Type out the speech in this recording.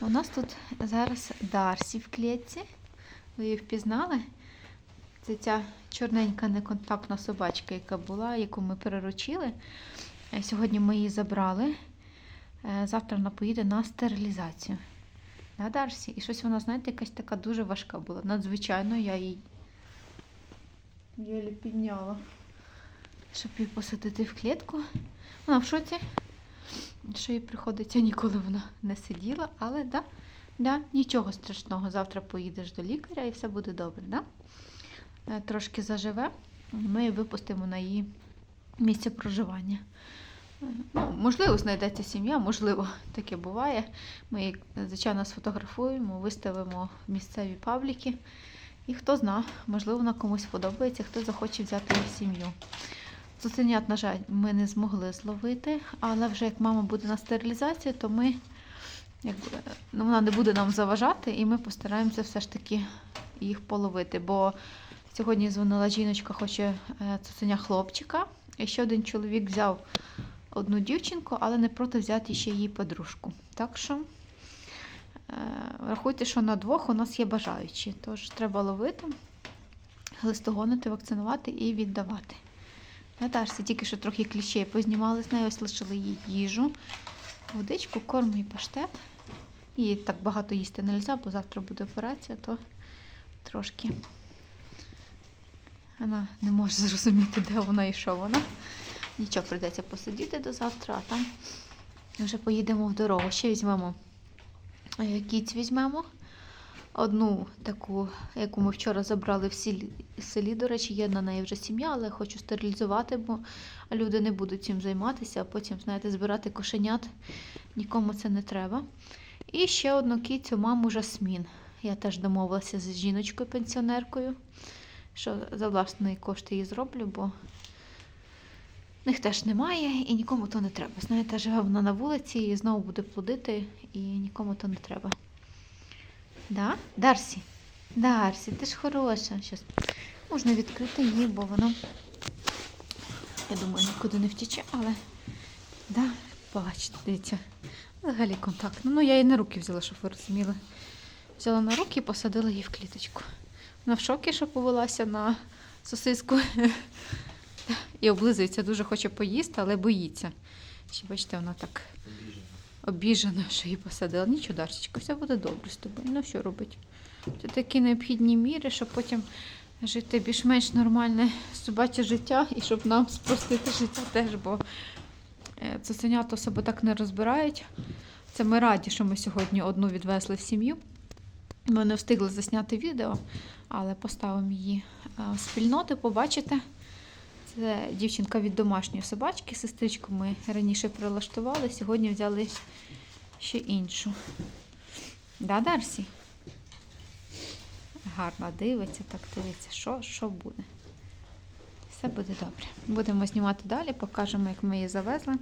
У нас тут зараз Дарсі в клітці. Ви її впізнали? Це ця чорненька неконтактна собачка, яка була, яку ми переручили. Е, Сьогодні ми її забрали. Е, Завтра вона поїде на стерилізацію. Да, Дарсі? І щось вона, знаєте, якась така дуже важка була. Надзвичайно я її підняла, щоб її посадити в клітку. Вона в шоці, що їй приходиться ніколи вона не сиділа, але да, да, нічого страшного. Завтра поїдеш до лікаря і все буде добре. Да? Е, Трошки заживе, ми випустимо на її місце проживання. Е, Ну, можливо, знайдеться сім'я, можливо, таке буває. Ми її, звичайно, сфотографуємо, виставимо в місцеві пабліки. І хто зна, можливо, вона комусь подобається, хто захоче взяти її в сім'ю. Цуценят, на жаль, ми не змогли зловити, але вже як мама буде на стерилізації, то ми якби, ну, вона не буде нам заважати, і ми постараємося все ж таки їх половити. Бо сьогодні дзвонила жіночка, хоче е, цуценя хлопчика. І ще один чоловік взяв одну дівчинку, але не проти взяти ще її подружку. Так що е, рахуйте, що на двох у нас є бажаючі. Тож треба ловити, глистогонити, вакцинувати і віддавати. Наташці тільки що трохи кліщей познімали з нею, ось лишили їй їжу, водичку, корм і паштет. Їй так багато їсти не можна, бо завтра буде операція, то трошки вона не може зрозуміти, де вона і що вона. Нічого, прийдеться посидіти до завтра, а там вже поїдемо в дорогу. Ще візьмемо е, кіць візьмемо. Одну таку, яку ми вчора забрали в селі, до речі, є на неї вже сім'я, але хочу стерилізувати, бо люди не будуть цим займатися, а потім, знаєте, збирати кошенят. Нікому це не треба. І ще одну кіцю, маму Жасмін. Я теж домовилася з жіночкою-пенсіонеркою, що за власний кошт її зроблю, бо них теж немає і нікому то не треба. Знаєте, живе вона на вулиці і знову буде плодити, і нікому то не треба. Да? Дарсі? Дарсі, ти ж хороша. Щас можна відкрити її, бо воно, я думаю, нікуди не втіче, але да, бачите, дивіться. Взагалі контактно. Ну, я її на руки взяла, щоб ви розуміли. Взяла на руки і посадила її в кліточку. Вона в шокі, що повелася на сосиску. І облизується, дуже хоче поїсти, але боїться. Ще бачите, вона так обіжена, що її посадила. Нічого, Дарсічка, все буде добре з тобою. Ну що робить? Це такі необхідні міри, щоб потім жити більш-менш нормальне собаче життя і щоб нам спростити життя теж, бо е, цуценята себе так не розбирають. Це ми раді, що ми сьогодні одну відвезли в сім'ю. Ми не встигли засняти відео, але поставимо її е, в спільноти, побачите. Це дівчинка від домашньої собачки. Сестричку ми раніше прилаштували, сьогодні взяли ще іншу. Да, Дарсі? Гарно дивиться, так дивиться, що, що буде. Все буде добре. Будемо знімати далі, покажемо, як ми її завезли.